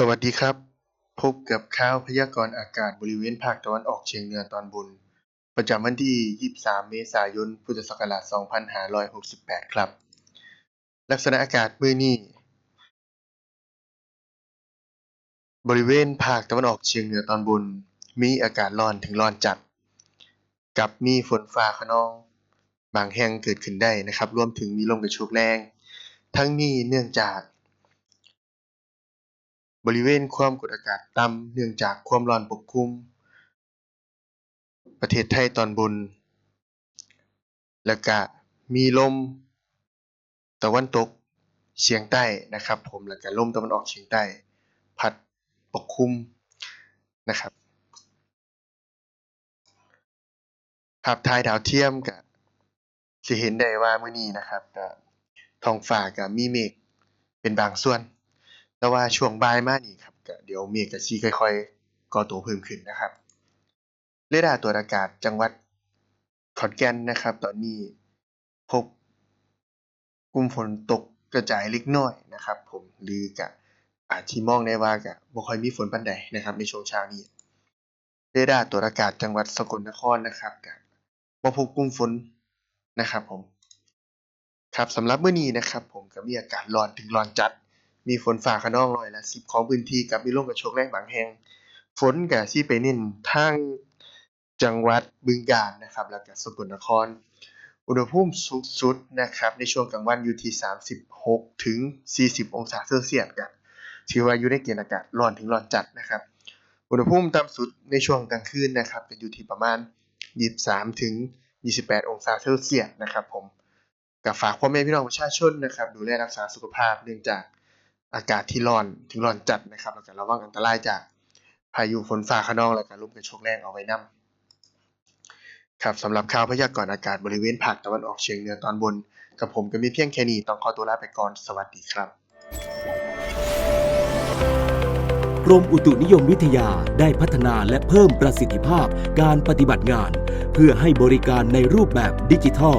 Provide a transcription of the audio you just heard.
สวัสดีครับ พบกับข่าวพยากรณ์อากาศบริเวณภาคตะวันออกเฉียงเหนือตอนบน ประจำวันที่ 23 เมษายน พุทธศักราช 2568 ครับ ลักษณะอากาศมื้อนี้ บริเวณภาคตะวันออกเฉียงเหนือตอนบน มีอากาศร้อนถึงร้อนจัด กับมีฝนฟ้าคะนอง บางแห่งเกิดขึ้นได้นะครับ รวมถึงมีลมกระโชกแรง ทั้งนี้เนื่องจาก บริเวณความกดอากาศต่ำเนื่องจากความร้อนปกคลุม ประเทศไทยตอนบน แล้วก็มีลมตะวันตกเฉียงใต้นะครับผมแล้วก็ลมตะวันออกเฉียงใต้ พัดปกคลุมนะครับภาพถ่ายดาวเทียมก็สิเห็นได้ว่ามื้อนี้นะครับก็ท้องฟ้าก็มีเมฆเป็นบางส่วน แต่ว่าช่วงบ่ายมานี่ครับก็เดี๋ยวเมฆก็สิค่อยๆก่อตัวเพิ่มขึ้นนะครับ เรดาร์ตรวจอากาศจังหวัดขอนแก่นนะครับ ตอนนี้พบกลุ่มฝนตกกระจายเล็กน้อยนะครับ ผมหรือก็อาจสิมองได้ว่าก็บ่ค่อยมีฝนปานใดนะครับ ในช่วงเช้านี้เรดาร์ตรวจอากาศจังหวัดสกลนครนะครับก็บ่พบกลุ่มฝนนะครับผมครับสำหรับมื้อนี้นะครับ ผมก็มีอากาศร้อนถึงร้อนจัด มีฝนฟ้าคะนองร้อยละ10ของพื้นที่กับมีลมกระโชกแรงบางแห่ง ฝนก็สิไปเน้นทางจังหวัดบึงกาฬนะครับ แล้วก็สกลนคร อุณหภูมิสูงสุดนะครับ ในช่วงกลางวันอยู่ที่ 36 ถึง 40 องศาเซลเซียสก็ถือว่าอยู่ในเกณฑ์อากาศร้อนถึงร้อนจัดนะครับ อุณหภูมิต่ำสุดในช่วงกลางคืนนะครับจะอยู่ที่ประมาณ 23 ถึง 28 องศาเซลเซียสนะครับผมก็ฝากพ่อแม่พี่น้องประชาชนนะครับ ดูแลรักษาสุขภาพเนื่องจาก อากาศที่ร้อนถึงร้อนจัดนะครับแล้วก็ระวังอันตรายจากพายุฝนฟ้าคะนองแล้วก็ลมกระโชกแรงเอาไว้นํครับสำหรับข่าวพยากรณ์อากาศบริเวณภาคตะวันออกเฉียงเหนือตอนบน กับผมก็มีเพียงแค่นี้ต้องขอตัวลาไปก่อนสวัสดีครับ กรมอุตุนิยมวิทยาได้พัฒนาและเพิ่มประสิทธิภาพการปฏิบัติงาน เพื่อให้บริการในรูปแบบดิจิทัล